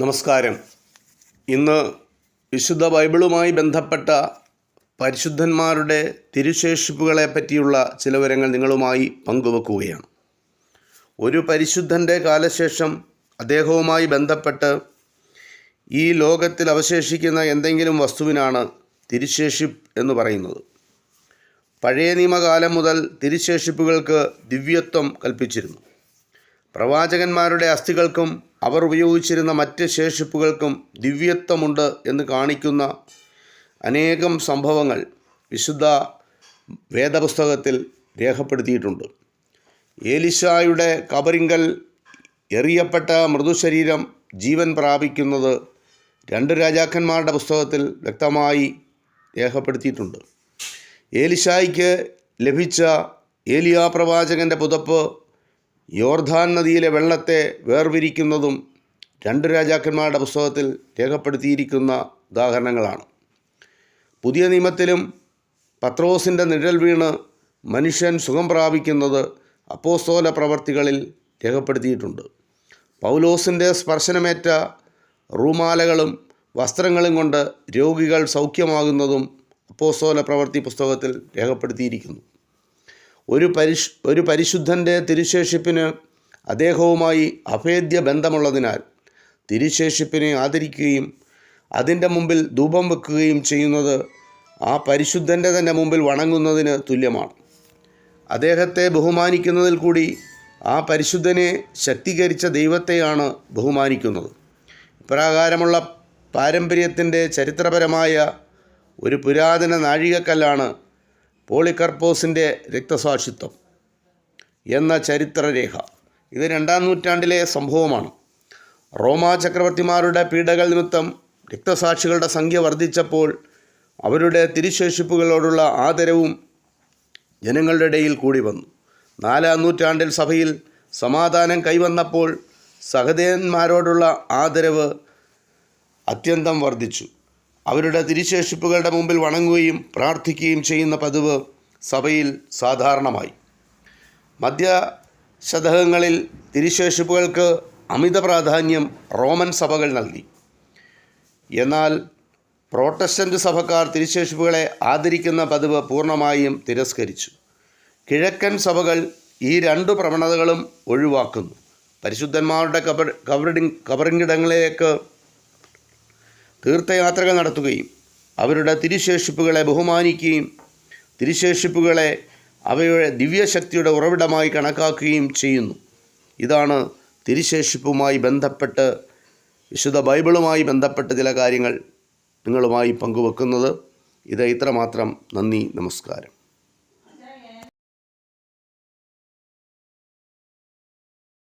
നമസ്കാരം. ഇന്ന് വിശുദ്ധ ബൈബിളുമായി ബന്ധപ്പെട്ട പരിശുദ്ധന്മാരുടെ തിരുശേഷിപ്പുകളെ പറ്റിയുള്ള ചില വിവരങ്ങൾ നിങ്ങളുമായി പങ്കുവെക്കുകയാണ്. ഒരു പരിശുദ്ധന്റെ കാലശേഷം അദ്ദേഹവുമായി ബന്ധപ്പെട്ട് ഈ ലോകത്തിൽ അവശേഷിക്കുന്ന എന്തെങ്കിലും വസ്തുവിനാണ് തിരുശേഷിപ്പ് എന്ന് പറയുന്നത്. പഴയ നിയമകാലം മുതൽ തിരുശേഷിപ്പുകൾക്ക് ദിവ്യത്വം കൽപ്പിച്ചിരുന്നു. പ്രവാചകന്മാരുടെ അസ്ഥികൾക്കും അവർ ഉപയോഗിച്ചിരുന്ന മറ്റ് ശേഷിപ്പുകൾക്കും ദിവ്യത്വമുണ്ട് എന്ന് കാണിക്കുന്ന അനേകം സംഭവങ്ങൾ വിശുദ്ധ വേദപുസ്തകത്തിൽ രേഖപ്പെടുത്തിയിട്ടുണ്ട്. ഏലിശായുടെ കബറിങ്കൽ എറിയപ്പെട്ട മൃദുശരീരം ജീവൻ പ്രാപിക്കുന്നത് രണ്ട് രാജാക്കന്മാരുടെ പുസ്തകത്തിൽ വ്യക്തമായി രേഖപ്പെടുത്തിയിട്ടുണ്ട്. ഏലിശായിക്ക് ലഭിച്ച ഏലിയാ പ്രവാചകന്റെ പുതപ്പ് യോർധാൻ നദിയിലെ വെള്ളത്തെ വേർപിരിക്കുന്നതും രണ്ട് രാജാക്കന്മാരുടെ പുസ്തകത്തിൽ രേഖപ്പെടുത്തിയിരിക്കുന്ന ഉദാഹരണങ്ങളാണ്. പുതിയ നിയമത്തിലും പത്രോസിന്റെ നിഴൽ വീണ് മനുഷ്യൻ സുഖം പ്രാപിക്കുന്നത് അപ്പോസ്തോല പ്രവർത്തികളിൽ രേഖപ്പെടുത്തിയിട്ടുണ്ട്. പൗലോസിന്റെ സ്പർശനമേറ്റ റൂമാലകളും വസ്ത്രങ്ങളും കൊണ്ട് രോഗികൾ സൗഖ്യമാകുന്നതും അപ്പോസ്തോല പ്രവർത്തി പുസ്തകത്തിൽ രേഖപ്പെടുത്തിയിരിക്കുന്നു. ഒരു പരിശ് ഒരു പരിശുദ്ധന്റെ തിരുശേഷിപ്പിന് അദ്ദേഹവുമായി അഭേദ്യ ബന്ധമുള്ളതിനാൽ തിരുശേഷിപ്പിനെ ആദരിക്കുകയും അതിന്റെ മുമ്പിൽ ധൂപം വെക്കുകയും ചെയ്യുന്നത് ആ പരിശുദ്ധന്റെ തന്നെ മുമ്പിൽ വണങ്ങുന്നതിന് തുല്യമാണ്. അദ്ദേഹത്തെ ബഹുമാനിക്കുന്നതിൽ കൂടി ആ പരിശുദ്ധനെ ശക്തീകരിച്ച ദൈവത്തെയാണ് ബഹുമാനിക്കുന്നത്. ഇപ്രകാരമുള്ള പാരമ്പര്യത്തിന്റെ ചരിത്രപരമായ ഒരു പുരാതന നാഴികക്കല്ലാണ് പോളികർപ്പോസിന്റെ രക്തസാക്ഷിത്വം എന്ന ചരിത്രരേഖ. ഇത് രണ്ടാം നൂറ്റാണ്ടിലെ സംഭവമാണ്. റോമാ ചക്രവർത്തിമാരുടെ പീഡകൾ നിമിത്തം രക്തസാക്ഷികളുടെ സംഖ്യ വർദ്ധിച്ചപ്പോൾ അവരുടെ തിരിശേഷിപ്പുകളോടുള്ള ആദരവും ജനങ്ങളുടെ ഇടയിൽ കൂടി വന്നു. നാലാം നൂറ്റാണ്ടിൽ സഭയിൽ സമാധാനം കൈവന്നപ്പോൾ സഹദേവന്മാരോടുള്ള ആദരവ് അത്യന്തം വർദ്ധിച്ചു. അവരുടെ തിരിശേഷിപ്പുകളുടെ മുമ്പിൽ വണങ്ങുകയും പ്രാർത്ഥിക്കുകയും ചെയ്യുന്ന പതിവ് സഭയിൽ സാധാരണമായി. മധ്യ ശതകങ്ങളിൽ തിരിശേഷിപ്പുകൾക്ക് അമിത പ്രാധാന്യം റോമൻ സഭകൾ നൽകി. എന്നാൽ പ്രോട്ടസ്റ്റന്റ് സഭക്കാർ തിരിശേഷിപ്പുകളെ ആദരിക്കുന്ന പതിവ് പൂർണമായും തിരസ്കരിച്ചു. കിഴക്കൻ സഭകൾ ഈ രണ്ടു പ്രവണതകളും ഒഴിവാക്കുന്നു. പരിശുദ്ധന്മാരുടെ കബർ കബറിടി കബറിങ്ങിടങ്ങളിലേക്ക് തീർത്ഥയാത്രകൾ നടത്തുകയും അവരുടെ തിരുശേഷിപ്പുകളെ ബഹുമാനിക്കുകയും തിരുശേഷിപ്പുകളെ അവയുടെ ദിവ്യശക്തിയുടെ ഉറവിടമായി കണക്കാക്കുകയും ചെയ്യുന്നു. ഇതാണ് തിരുശേഷിപ്പുമായി ബന്ധപ്പെട്ട് വിശുദ്ധ ബൈബിളുമായി ബന്ധപ്പെട്ട് ചില കാര്യങ്ങൾ നിങ്ങളുമായി പങ്കുവെക്കുന്നത്. ഇത് ഇത്രമാത്രം. നന്ദി നമസ്കാരം.